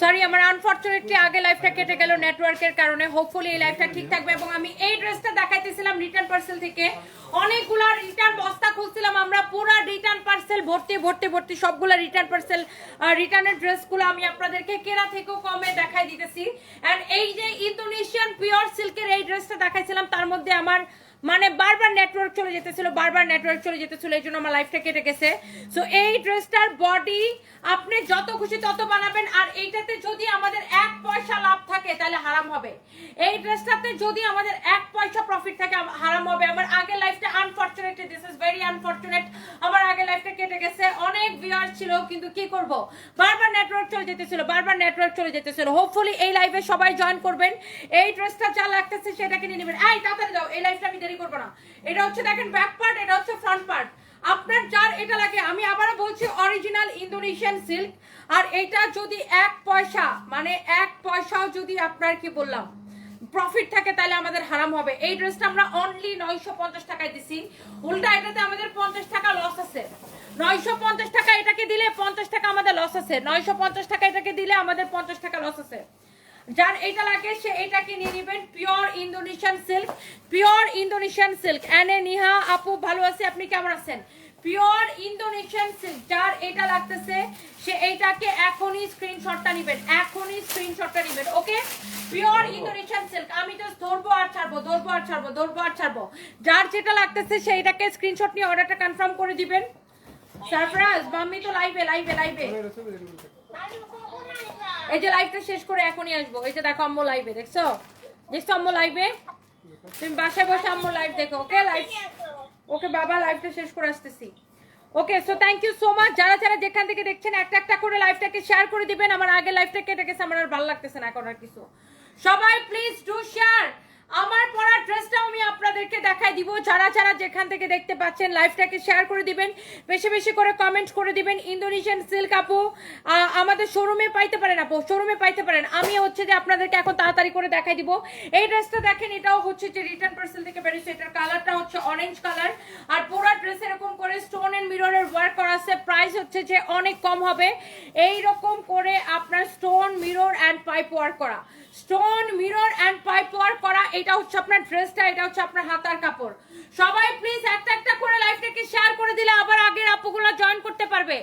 Sorry আমার unfortunately আগে লাইফটা কেটে গেল নেটওয়ার্কের কারণে। হোপফুলি এই লাইফটা ঠিক থাকবে এবং আমি এই ড্রেসটা দেখাইতেছিলাম রিটার্ন পার্সেল থেকে। অনেকগুলা রিটার্ন বস্তা খুঁজছিলাম আমরা, পুরো রিটার্ন পার্সেল ভর্তি ভর্তি ভর্তি সবগুলা রিটার্ন পার্সেল রিটার্নের ড্রেসগুলো আমি আপনাদেরকে কেনা থেকেও কমে দেখাই দিতেছি। অ্যান্ড এই যে ইন্দোনেশিয়ান পিওর সিল্কের এই ড্রেসটা দেখাইছিলাম, তার মধ্যে আমার মানে বারবার নেটওয়ার্ক চলে যেতেছিল, বারবার নেটওয়ার্ক চলে যেতেছিল, এই জন্য আমার লাইফটা কেটে গেছে। সো এই ড্রেসটার বডি আপনি যত খুশি তত বানাবেন, আর এইটাতে যদি আমাদের এক পয়সা লাভ থাকে, তাহলে হারাম হবে। এই ড্রেসটাতে যদি আমাদের এক পয়সা প্রফিট থাকে হারাম হবে। আমার আগের লাইফটা unfortunately this is very unfortunate আমার আগের লাইফটা কেটে গেছে। অনেক ভিউয়ার ছিল, কিন্তু কি করব? বারবার নেটওয়ার্ক চলে যেতেছিল, বারবার নেটওয়ার্ক চলে যেতেছিল। হোপফুলি এই লাইভে সবাই জয়েন করবেন। এই ড্রেসটা যা লাগতেছে সেটাকে নিয়ে নেবেন। এই, তাড়াতাড়ি দাও, এই লাইফটা আমি করব না। এটা হচ্ছে দেখেন ব্যাক পার্ট এটা হচ্ছে ফ্রন্ট পার্ট আপনার যার এটা লাগে, আমি আবারও বলছি অরিজিনাল ইন্দোনেশিয়ান সিল্ক আর এটা যদি এক পয়সা মানে এক পয়সাও যদি আপনার কি বললাম প্রফিট থাকে তাহলে আমাদের হারাম হবে। এই ড্রেসটা আমরা অনলি নয়শো পঞ্চাশ টাকায় দিছি। উল্টা এটাতে আমাদের পঞ্চাশ টাকা লস আছে। নয়শো পঞ্চাশ টাকা এটাকে দিলে পঞ্চাশ টাকা আমাদের লস আছে। নয়শো পঞ্চাশ টাকা এটাকে দিলে আমাদের পঞ্চাশ টাকা লস আছে। যার এটা লাগে সে এটাকে নিয়ে নেবেন pure Indonesian silk pure Indonesian silk এনে নিহা আপু ভালো আছে? আপনি কেমন আছেন? পিওর ইন্দোনেশিয়ান সিল্ক যার এটা লাগতেছে সে এইটাকে এখনই স্ক্রিনশটটা নেবেন এখনই স্ক্রিনশটটা নেবেন ওকে পিওর ইন্দোনেশিয়ান সিল্ক আমি তো ধরবো আর ছাড়বো ধরবো আর ছাড়বো ধরবো আর ছাড়বো। যার যেটা লাগতেছে সে এটাকে স্ক্রিনশট নিয়ে অর্ডারটা কনফার্ম করে দিবেন। সারপ্রাইজ মাম্মি তো লাইভে লাইভে লাইভে এই যে লাইভটা শেষ করে এখনই আসব। এই যে দেখো আম্মু লাইভে দেখছ? দেখছ আম্মু লাইভে তুমি বাসায় বসে আম্মু লাইভ দেখো ওকে লাইভ ওকে বাবা লাইভটা শেষ করে আসতেছি। Okay so thank you so much যারা যারা যেখান থেকে দেখছেন, একটা একটা করে লাইভটাকে শেয়ার করে দিবেন। আমার আগে লাইভটা কেটে গেছে আমার আর ভালো লাগতেছে না এখন আর কিছু। সবাই প্লিজ ডু শেয়ার আমার পরা ড্রেসটাও আমি আপনাদেরকে দেখাই দিব। যারা যারা যেখান থেকে দেখতে পাচ্ছেন লাইভটাকে শেয়ার করে দিবেন, বেশি বেশি করে কমেন্ট করে দিবেন। ইন্দোনেশিয়ান সিল্ক আপু আমাদের শোরুমে পাইতে পারেন আপু শোরুমে পাইতে পারেন। আমি হচ্ছে যে আপনাদেরকে এখন তাড়াতাড়ি করে দেখাই দিব। এই ড্রেসটা দেখেন, এটাও হচ্ছে যে রিটার্ন পার্সেল থেকে বেরিয়েছে এটার কালারটা হচ্ছে অরেঞ্জ কালার আর পুরো ড্রেস এরকম করে স্টোন এন্ড মিররের ওয়ার্ক করা আছে। প্রাইস হচ্ছে যে অনেক কম হবে। এই রকম করে আপনার stone mirror and pipe work করা। Stone mirror and pipe work করা এটা হচ্ছে আপনার ড্রেসটা এটা হচ্ছে আপনার হাতার কাপড়। সবাই প্লিজ একটা একটা করে লাইভটাকে শেয়ার করে দিলে আবার আগের আপুগুলা জয়েন করতে পারবে?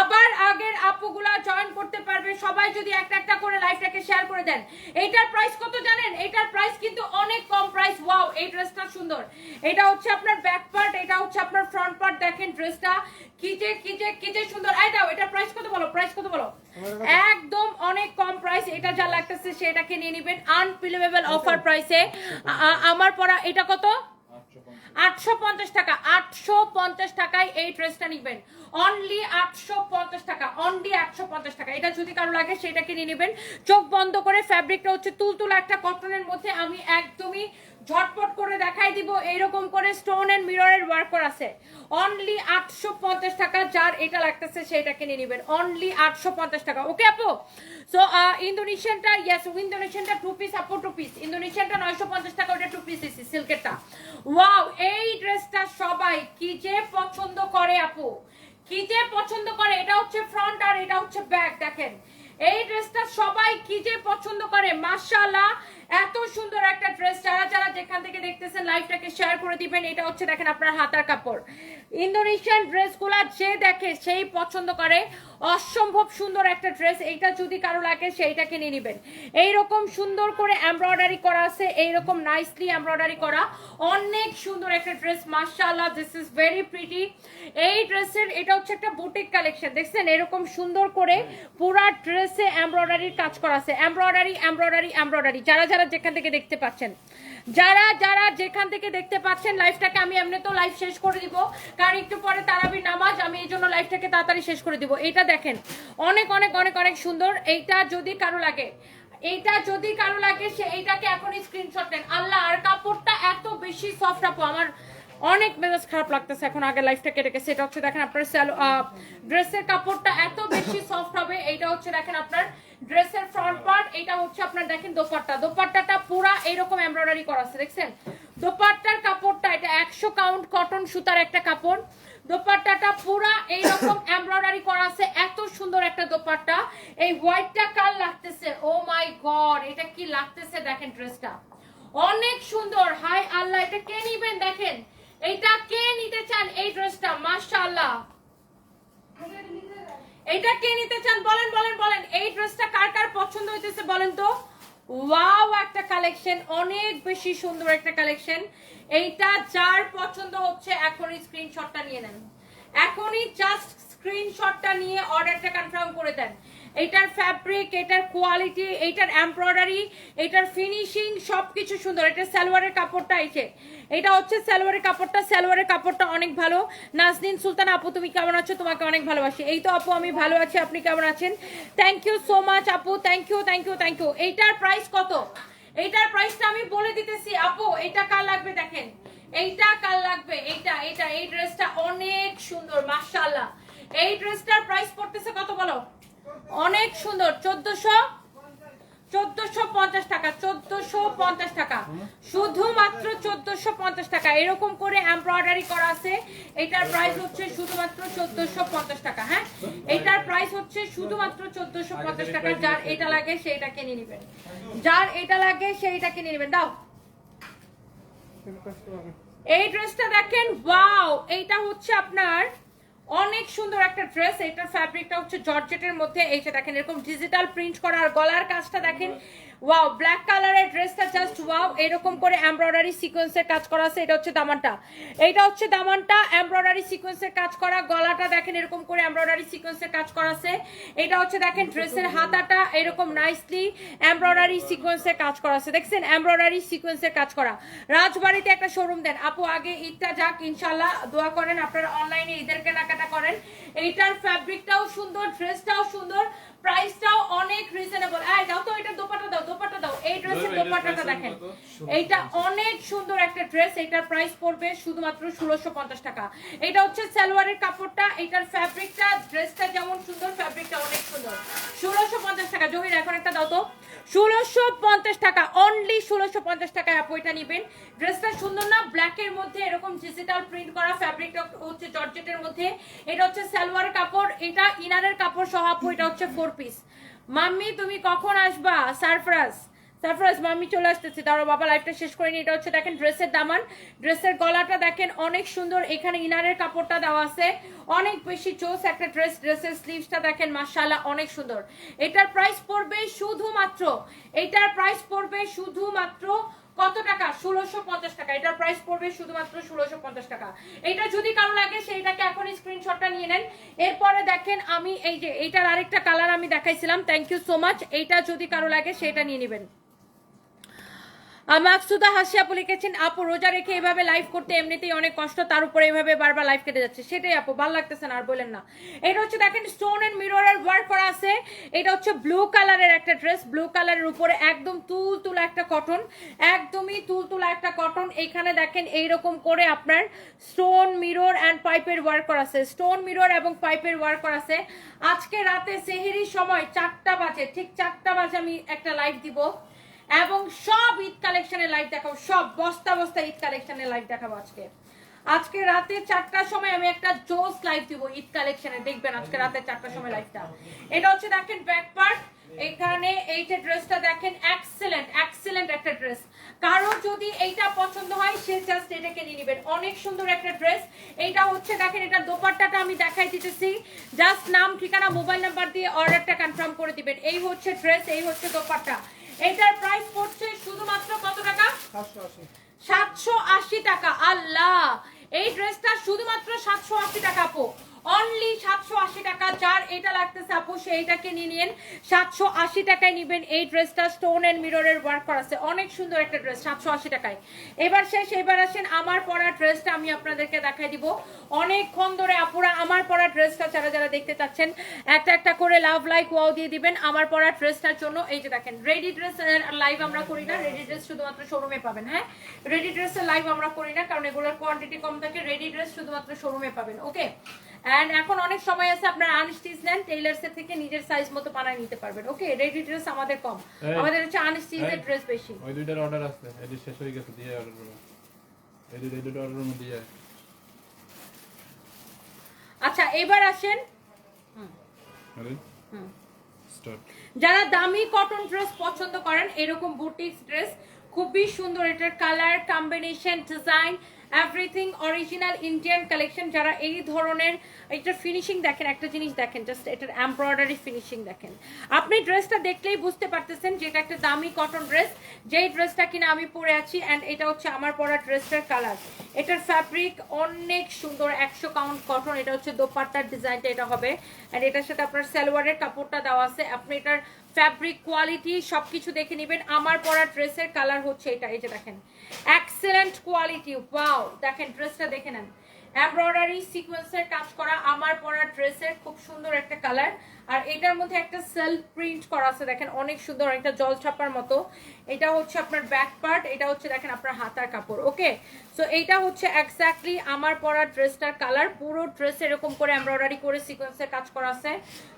আবার আগের আপুগুলা জয়েন করতে পারবে সবাই যদি একটা একটা করে লাইভটাকে শেয়ার করে দেন এইটার প্রাইস কত জানেন? এইটার প্রাইস কিন্তু অনেক কম প্রাইস ওয়াও এই ড্রেসটা সুন্দর। এটা হচ্ছে আপনার ব্যাক পার্ট এটা হচ্ছে আপনার ফ্রন্ট পার্ট দেখেন ড্রেসটা কি যে কি যে কি যে সুন্দর। এই দাও এটার প্রাইস কত বলো? প্রাইস কত বলো? একদম অনেক কম প্রাইস এটা যা লাগতেছে সেটাকে নিয়ে নেবেন। আনবিলিভেবল অফার প্রাইসে আমার পরা এটা কত? আটশো পঞ্চাশ টাকা। আটশো পঞ্চাশ টাকায় এই ড্রেসটা নিবেন। অনলি আটশো পঞ্চাশ টাকা অনলি আটশো পঞ্চাশ টাকা। এটা যদি কারও লাগে সেটাকে নিয়ে নেবেন। চোখ বন্ধ করে ফ্যাব্রিকটা হচ্ছে তুলতুলা একটা কটনের মধ্যে আমি একদমই ঝটপট করে দেখাই দিব। এইরকম করে স্টোন এন্ড মিররের ওয়ার্ক করা আছে। অনলি আটশো পঞ্চাশ টাকা, যার এটা লাগতেছে সেটাকে নিয়ে নেবেন। অনলি আটশো পঞ্চাশ টাকা। ওকে আপু? সো ইন্দোনেশিয়ানটা ইয়েস ইন্দোনেশিয়ানটা টু পিস আপু টু পিস ইন্দোনেশিয়ানটা নয়শো পঞ্চাশ টাকা, ওটা টু পিস সিল্কেরটা ওয়াও এই ড্রেসটা সবাই কি যে পছন্দ করে, আপু। কি যে পছন্দ করে, এটা হচ্ছে ফ্রন্ট আর এটা হচ্ছে ব্যাক দেখেন। এই ড্রেসটা সবাই কি যে পছন্দ করে, মাশাআল্লাহ এত সুন্দর একটা ড্রেস যারা যারা যেখান থেকে দেখতেছেন লাইভটাকে শেয়ার করে দিবেন, এটা হচ্ছে দেখেন আপনার হাতার কাপড়। ইন্দোনেশিয়ান ড্রেসগুলা যে দেখে সেই পছন্দ করে, অসম্ভব সুন্দর একটা ড্রেস এইটা যদি কারও লাগে সেইটাকে নিয়ে নেবেন। এইরকম সুন্দর করে এমব্রয়ডারি করা আছে, এইরকম নাইসলি এমব্রয়ডারি করা, অনেক সুন্দর একটা ড্রেস মাশাআল্লাহ দিস ইজ ভেরি প্রিটি এই ড্রেসের এটা হচ্ছে একটা বুটিক কালেকশন দেখছেন? এরকম সুন্দর করে পুরা ড্রেসে এমব্রয়ডারির কাজ করা আছে। এমব্রয়ডারি এমব্রয়ডারি এমব্রয়ডারি যারা যারা যেখান থেকে দেখতে পাচ্ছেন। যারা যারা যেখান থেকে দেখতে পাচ্ছেন লাইফটাকে আমি এমনি তো লাইভ শেষ করে দিব। কারণ একটু পরে তারাবির নামাজ, আমি এই জন্য লাইফটাকে তাড়াতাড়ি শেষ করে দিব। এটা দেখেন, অনেক অনেক অনেক অনেক সুন্দর। এইটা যদি কারও লাগে, এইটা যদি কারও লাগে, সে এইটাকে এখনই স্ক্রিনশট নেন। আল্লাহ, আর কাপড়টা এত বেশি সফট আপু, আমার অনেক মেজাজ খারাপ লাগতেছে এখন আগে লাইফটা কেটে গেছে। এটা হচ্ছে দেখেন আপনার ড্রেসের কাপড়টা এত বেশি সফট হবে, এইটা হচ্ছে দেখেন আপনার ড্রেসের ফ্রন্ট পার্ট এটা হচ্ছে আপনার দেখেন দোপাট্টা। দোপাট্টাটা পুরা এইরকম এমব্রয়ডারি করা আছে, দেখছেন? দোপাট্টার কাপড়টা, এটা একশো কাউন্ট কটন সুতার একটা কাপড়। দোপাট্টাটা পুরা এইরকম এমব্রয়ডারি করা আছে, এত সুন্দর একটা দোপাট্টা। এই হোয়াইটটা কাল লাগতেছে? ও মাই গড এটা কি লাগতেছে দেখেন ড্রেসটা অনেক সুন্দর। হাই আল্লাহ, এটা কে নিবেন দেখেন? এটা কে নিতে চান এই ড্রেসটা? মাশাআল্লাহ। এইটা কে নিতে চান? বলেন বলেন বলেন। এই ড্রেসটা কার কার পছন্দ হইতেছে বলেন তো? ওয়াও, একটা কালেকশন। অনেক বেশি সুন্দর একটা কালেকশন। এইটা যার পছন্দ হচ্ছে এখনই স্ক্রিনশটটা নিয়ে নেন। এখনই জাস্ট স্ক্রিনশটটা নিয়ে অর্ডারটা কনফার্ম করে দেন। এইটার ফ্যাব্রিক এটার কোয়ালিটি এইটার এমব্রয়ডারি এটার ফিনিশিং সবকিছু সুন্দর। এটা সালোয়ারের কাপড়টা এসে এটা হচ্ছে সালোয়ারের কাপড়টা। সালোয়ারের কাপড়টা অনেক ভালো। নাজদিন সুলতান, আপু, তুমি কেমন আছো? তোমাকে অনেক ভালোবাসি। এই তো, আপু, আমি ভালো আছি। আপনি কেমন আছেন? থ্যাংক ইউ সো মাচ আপু। Thank you thank you thank you এইটার প্রাইস কত? এইটার প্রাইসটা আমি বলে দিতেছি। আপু এটা কার লাগবে দেখেন? এইটা কার লাগবে? এইটা এইটা। এই ড্রেসটা অনেক সুন্দর, মাশাআল্লাহ। এই ড্রেসটার প্রাইস পড়তেছে কত বলো? অনেক সুন্দর। চোদ্দশো চোদ্দশো পঞ্চাশ টাকা, চোদ্দশো পঞ্চাশ টাকা। শুধুমাত্র চোদ্দশো পঞ্চাশ টাকা। এরকম করে এমব্রয়ডারি করা আছে। এটার প্রাইস হচ্ছে শুধুমাত্র চোদ্দশো পঞ্চাশ টাকা হ্যাঁ? এটার প্রাইস হচ্ছে শুধুমাত্র চোদ্দশো পঞ্চাশ টাকা। যার এটা লাগে, সেইটা কিনে নেবেন। যার এটা লাগে, সেইটা কিনে নেবেন। দাও। এই ড্রেসটা দেখেন ওয়াও এইটা হচ্ছে আপনার অনেক সুন্দর একটা ড্রেস এটার ফ্যাব্রিকটা হচ্ছে জর্জেটের মধ্যে। এই যে দেখেন, এরকম ডিজিটাল প্রিন্ট করা আর গলার কাজটা দেখেন। ওয়াও ব্ল্যাক কালারের ড্রেসটা জাস্ট ওয়াও এরকম করে এমব্রয়ডারি সিকোয়েন্সের কাজ করা আছে, এটা হচ্ছে দামানটা। এইটা হচ্ছে দামানটা এমব্রয়ডারি সিকোয়েন্সের কাজ করা, গলাটা দেখেন এরকম করে এমব্রয়ডারি সিকোয়েন্সের কাজ করা আছে। এটা হচ্ছে দেখেন ড্রেসের হাতাটা এরকম নাইসলি এমব্রয়ডারি সিকোয়েন্সের কাজ করা আছে। দেখছেন? এমব্রয়ডারি সিকোয়েন্সের কাজ করা। রাজবাড়িতে একটা শোরুম দেন। আপু, আগে ঈদটা যাক ইনশাল্লাহ দোয়া করেন, আপনারা অনলাইনে ঈদের কেনাকাটা করেন। এইটার ফ্যাব্রিকটাও সুন্দর ড্রেসটাও সুন্দর প্রাইসটাও অনেক রিজনেবল দাও তো, এটা দোপাটা দাও দোপাটা দাও। এই ড্রেসের দোপাটাটা দেখেন। এইটা অনেক সুন্দর একটা ড্রেস এটার প্রাইস পড়বে শুধুমাত্র ষোলোশো পঞ্চাশ টাকা। এটা হচ্ছে সালোয়ারের কাপড়টা এটার ফ্যাব্রিকটা ড্রেসটা যেমন সুন্দর ফ্যাব্রিকটা অনেক সুন্দর। ষোলোশো পঞ্চাশ টাকা। জহির এখন একটা দাও তো। ষোলোশো পঞ্চাশ টাকা অনলি ষোলোশো পঞ্চাশ টাকায় আপু এটা নিবেন। ড্রেসটা সুন্দর না ব্ল্যাকের মধ্যে এরকম ডিজিটাল প্রিন্ট করা ফ্যাব্রিকটা হচ্ছে জর্জেটের মধ্যে। এটা হচ্ছে সালোয়ার কাপড় এটা ইনারের কাপড় সহ আপু এটা হচ্ছে ফোর পিস মাম্মি, তুমি কখন আসবা? সারফরাজ সারফরাজ, মাম্মি চলে আসতেছে। তারও বাবা লাইফটা শেষ করে নিয়ে এটা হচ্ছে, দেখেন, ড্রেসের দামান। ড্রেসের গলাটা দেখেন, অনেক সুন্দর। এখানে ইনারের কাপড়টা দেওয়া আছে। অনেক বেশি চোস একটা ড্রেস। ড্রেসের স্লিভসটা দেখেন, মাশাআল্লাহ, অনেক সুন্দর। এটার প্রাইস পড়বে শুধুমাত্র, এটার প্রাইস পড়বে শুধুমাত্র কত টাকা? ষোলোশো পঞ্চাশ টাকা। এটার প্রাইস পড়বে শুধুমাত্র ষোলোশো পঞ্চাশ টাকা। এটা যদি কারও লাগে, সেইটাকে এখন স্ক্রিনশটটা নিয়ে নেন। এরপরে দেখেন আমি এই যে, এইটার আরেকটা কালার আমি দেখাইছিলাম। থ্যাংক ইউ সো মাচ এইটা যদি কারও লাগে সেটা নিয়ে নেবেন। মাকসুদা হাসি আপু লিখেছেন, আপু, রোজা রেখে এভাবে লাইভ করতে এমনিতেই অনেক কষ্ট, তার উপরে এভাবে বারবার লাইভ কেটে যাচ্ছে। সেটাই আপু, ভালো লাগতেছে না, আর বলেন না। এটা হচ্ছে দেখেন স্টোন এন্ড মিররের ওয়ার্ক করা আছে। এটা হচ্ছে ব্লু কালারের একটা ড্রেস ব্লু কালারের উপরে একদম তুল তুলা একটা কটন একদমই তুল তুলা একটা কটন এখানে দেখেন, এইরকম করে আপনার স্টোন মিরর অ্যান্ড পাইপের ওয়ার্ক করা আছে। স্টোন মিরর এবং পাইপের ওয়ার্ক করা আছে। আজকে রাতে সেহেরির সময় চারটা বাজে, ঠিক চারটা বাজে আমি একটা লাইভ দিব। এবং সব ঈদ কালেকশনের লাইভ দেখাবো। সব বস্তা বস্তা ঈদ কালেকশনের লাইভ দেখাবো আজকে। আজকে রাতে চারটার সময় আমি একটা জোস লাইভ দিব ঈদ কালেকশনে দেখবেন আজকে রাতে চারটার সময় লাইভটা এটা হচ্ছে দেখেন ব্যাক পার্ট এখানে এইটা ড্রেসটা দেখেন এক্সেলেন্ট এক্সেলেন্ট একটা ড্রেস কারও যদি এইটা পছন্দ হয়, সে জাস্ট এটাকে নিয়ে নেবেন। অনেক সুন্দর একটা ড্রেস এইটা হচ্ছে দেখেন এটা দোপাট্টাটা আমি দেখাই দিতেছি। জাস্ট নাম, ঠিকানা মোবাইল নাম্বার দিয়ে অর্ডারটা কনফার্ম করে দিবেন। এই হচ্ছে ড্রেস এই হচ্ছে দোপাট্টা। এটার প্রাইস পড়ছে শুধুমাত্র কত টাকা? সাতশো আশি। টাকা। আল্লাহ! এই ড্রেসটা শুধুমাত্র সাতশো আশি টাকা আপু। অনলি সাতশো আশি টাকা। যার এটা লাগতেছে আপু সেইটাকে নিয়ে নিন। সাতশো আশি টাকায় নিবেন এই ড্রেসটা। স্টোন এন্ড মিররের ওয়ার্ক করা আছে। অনেক সুন্দর একটা ড্রেস সাতশো আশি টাকায়। এবার শেষ এবার আসেন আমার পরা ড্রেসটা আমি আপনাদেরকে দেখাই দিব। অনেকক্ষণ ধরে আপুরা আমার পরা ড্রেসটা যারা যারা দেখতে চাচ্ছেন একটা একটা করে লাভ লাইক ওয়াও দিয়ে দিবেন আমার পরা ড্রেসটার জন্য। এই যে দেখেন রেডি ড্রেস লাইভ আমরা করি না রেডি ড্রেস শুধুমাত্র শোরুমে পাবেন হ্যাঁ? রেডি ড্রেসের লাইভ আমরা করি না কারণ এগুলোর কোয়ান্টিটি কম থাকে রেডি ড্রেস শুধুমাত্র শোরুমে পাবেন ওকে এন্ড এখন অনেক সময় আছে আপনারা আনস্টিচ নেন টেইলার্স থেকে নিজের সাইজ মতো বানায় নিতে পারবেন ওকে রেডি ড্রেস আমাদের কম আমাদের হচ্ছে আনস্টিচের। ড্রেস বেশি। ওই দুইটার অর্ডার আছে এটি শেষ হয়ে গেছে দিয়ে অর্ডার করো। এই দুটো এই অর্ডার মধ্যে দিয়ে আচ্ছা এবার আসেন? যারা দামি কটন ড্রেস পছন্দ করেন এরকম বুটিক ড্রেস খুবই সুন্দর এটার colour combination design everything original Indian collection যারা এই ধরনের এটার ফিনিশিং দেখেন, একটা জিনিস দেখেন জাস্ট এটার এমব্রয়ডারি ফিনিশিং দেখেন। আপনি ড্রেসটা দেখলেই বুঝতে পারতেছেন যে এটা একটা দামি কটন ড্রেস যেই ড্রেসটা কিনা আমি পরে আছি অ্যান্ড এটা হচ্ছে আমার পরা ড্রেসটার কালার এটার ফ্যাব্রিক অনেক সুন্দর, একশো কাউন্ট কটন এটা হচ্ছে দোপাট্টার ডিজাইনটা এটা হবে। অ্যান্ড এটার সাথে আপনার সালোয়ারের কাপড়টা দেওয়া আছে। আপনি এটার ফ্যাব্রিক কোয়ালিটি সব কিছু দেখে নেবেন। আমার পরা ড্রেসের কালার হচ্ছে এটা, এই যে দেখেন। এক্সেলেন্ট কোয়ালিটি ওয়াও দেখেন ড্রেসটা দেখে নেন। এমব্রয়ডারি সিকোয়েন্সের কাজ করা, আমার পরা ড্রেসের খুব সুন্দর একটা কালার। আর এটার মধ্যে একটা সেলফ প্রিন্ট করা আছে, দেখেন অনেক সুন্দর একটা জল ছাপার মতো। এটা হচ্ছে আপনার ব্যাক পার্ট এটা হচ্ছে দেখেন আপনার হাতার কাপড় ওকে সো এইটা হচ্ছে এক্স্যাক্টলি আমার পরা ড্রেসটার কালার। পুরো ড্রেস এরকম করে এমব্রয়ডারি করে সিকোয়েন্সের কাজ করা আছে।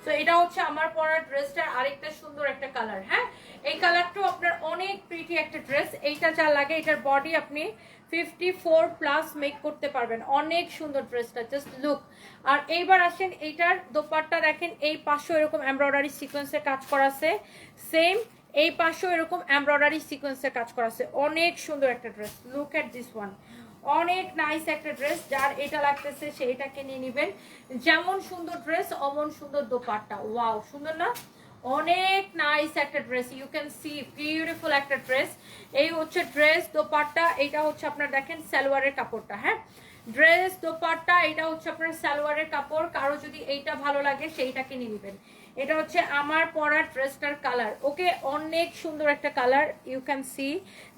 সো এটা হচ্ছে আমার পরা ড্রেসটার আরেকটা সুন্দর একটা কালার হ্যাঁ? এই কালারটাও আপনার অনেক প্রিটি একটা ড্রেস এইটা যা লাগে, এটার বডি আপনি ফিফটি ফোর প্লাস মেক করতে পারবেন। অনেক সুন্দর ড্রেসটা জাস্ট লুক আর এইবার আসেন, এইটার দোপাট্টা দেখেন, এই পাশেও এরকম এমব্রয়ডারি সিকোয়েন্সের কাজ করা আছে। সেম এই পাশেও এরকম এমব্রয়ডারি সিকোয়েন্সের কাজ করা আছে। অনেক সুন্দর একটা dress look at this one অনেক নাইস একটা ড্রেস যার এটা লাগতেছে সেইটাকে নিয়ে নেবেন। যেমন সুন্দর ড্রেস অমন সুন্দর দোপাট্টা। ওয়াও সুন্দর না? অনেক নাইস একটা dress you can see beautiful একটা ড্রেস এই হচ্ছে ড্রেস দোপাট্টা এটা হচ্ছে আপনার দেখেন সালোয়ারের কাপড়টা হ্যাঁ? ড্রেস দোপাট্টা এটা হচ্ছে আপনার সালোয়ারের কাপড়, কারও যদি এইটা ভালো লাগে সেইটাকে নিয়ে নেবেন। এটা হচ্ছে আমার পরার ড্রেসটার কালার ওকে অনেক সুন্দর একটা colour you can see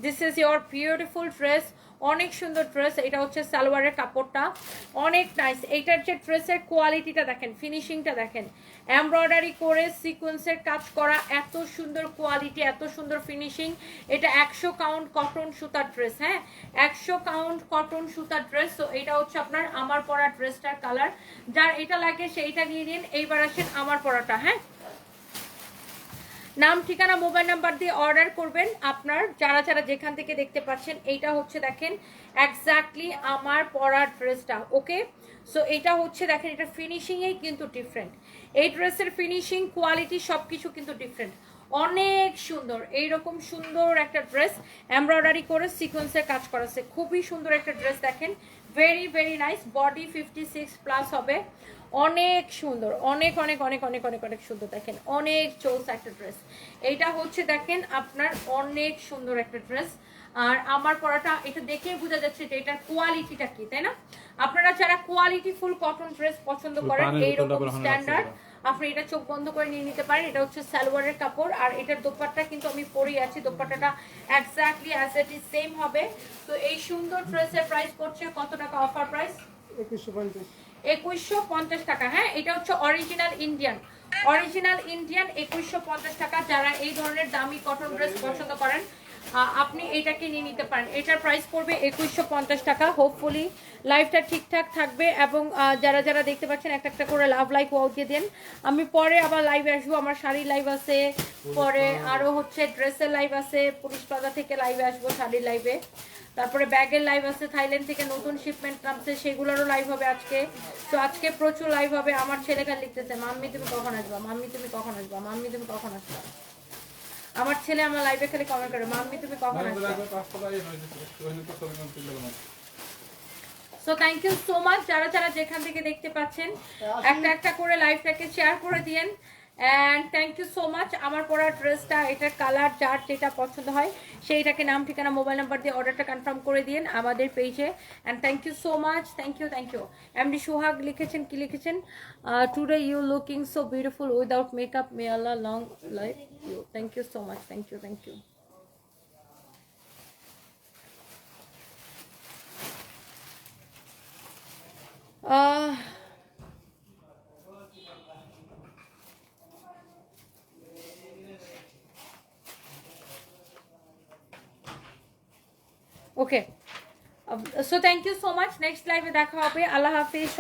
this is your beautiful dress অনেক সুন্দর ড্রেস, এটা হচ্ছে সালোয়ারের কাপড়টা। অনেক নাইস এইটার যে ড্রেসের কোয়ালিটিটা দেখেন ফিনিশিংটা দেখেন এমব্রয়ডারি করে সিকোয়েন্সের কাজ করা, এত সুন্দর কোয়ালিটি এত সুন্দর ফিনিশিং এটা একশো কাউন্ট কটন সুতার ড্রেস হ্যাঁ? একশো কাউন্ট কটন সুতার ড্রেস তো এটা হচ্ছে আপনার আমার পরা ড্রেসটার কালার যার এটা লাগে সেইটা নিয়ে নিন, এইবার আসেন আমার পরাটা হ্যাঁ? নাম, ঠিকানা, মোবাইল নাম্বার দিয়ে অর্ডার করবেন আপনার, যারা যারা যেখান থেকে দেখতে পাচ্ছেন। এইটা হচ্ছে দেখেন এক্স্যাক্টলি আমার পরার ড্রেসটা ওকে সো এটা হচ্ছে দেখেন, এটা ফিনিশিংয়েই কিন্তু ডিফারেন্ট এই ড্রেসের ফিনিশিং কোয়ালিটি সব কিছু কিন্তু ডিফারেন্ট অনেক সুন্দর, এইরকম সুন্দর একটা ড্রেস এমব্রয়ডারি করে সিকোয়েন্সের কাজ করাছে খুবই সুন্দর একটা ড্রেস দেখেন। Very very nice body fifty six plus হবে। অনেক সুন্দর অনেক অনেক অনেক অনেক অনেক অনেক সুন্দর দেখেন অনেক চৌস একটা ড্রেস এইটা হচ্ছে দেখেন আপনার অনেক সুন্দর একটা ড্রেস আর আমার পরাটা এটা দেখেই বোঝা যাচ্ছে যে এটার কোয়ালিটিটা কি তাই না? আপনারা যারা কোয়ালিটি ফুল কটন ড্রেস পছন্দ করেন এইরকম স্ট্যান্ডার্ড আপনি এটা চোখ বন্ধ করে নিয়ে নিতে পারেন। এটা হচ্ছে সালোয়ারের কাপড় আর এটার দোপাট্টা কিন্তু আমি পরেই আছি। দোপাট্টাটা exactly as it is same হবে। তো এই সুন্দর ড্রেসের প্রাইস পড়ছে কত টাকা অফার প্রাইস একুশশো পঞ্চাশ। একুশশো পঞ্চাশ টাকা। হ্যাঁ এটা হচ্ছে অরিজিনাল ইন্ডিয়ান অরিজিনাল ইন্ডিয়ান একুশশো পঞ্চাশ টাকা। যারা এই ধরনের দামি কটন ড্রেস পছন্দ করেন আপনি এটাকে নিয়ে নিতে পারেন। এটার প্রাইস পড়বে একুশশো পঞ্চাশ টাকা। হোপফুলি লাইফটা ঠিকঠাক থাকবে এবং যারা যারা দেখতে পাচ্ছেন, একটা একটা করে লাভ লাইক ওয়াও দিয়ে দেন। আমি পরে আবার লাইভে আসব। আমার শাড়ির লাইভ আছে। পরে আরও হচ্ছে ড্রেসের লাইভ আছে। পুলিশ প্লাজা থেকে লাইভে আসব শাড়ির লাইভে তারপরে ব্যাগের লাইভ আছে থাইল্যান্ড থেকে নতুন শিপমেন্ট নামছে সেগুলোরও লাইভ হবে আজকে। তো আজকে প্রচুর লাইভ হবে আমার ছেলেখান লিখতেছে মাম্মি তুমি কখন আসবা? মাম্মি তুমি কখন আসবা? মাম্মি তুমি কখন আসবা? আমার ছেলে আমার লাইভে খালি কমেন্ট করে মাম্মি তুমি কখন আসবা? So thank you so much যারা যারা যেখান থেকে দেখতে পাচ্ছেন একটা একটা করে লাইভটাকে শেয়ার করে দিয়েন। And thank you so much আমার পরা ড্রেসটা এটার কালার যার যেটা পছন্দ হয়, সেইটাকে নাম, ঠিকানা মোবাইল নাম্বার দিয়ে অর্ডারটা কনফার্ম করে দিন আমাদের পেজে and thank you so much thank you thank you MD Sohag লিখেছেন, কি লিখেছেন? Today you looking so beautiful without makeup may Allah long life you thank you so much thank you thank you ah okay so thank you so much next লাইভে দেখা হবে. আল্লাহ হাফিজ।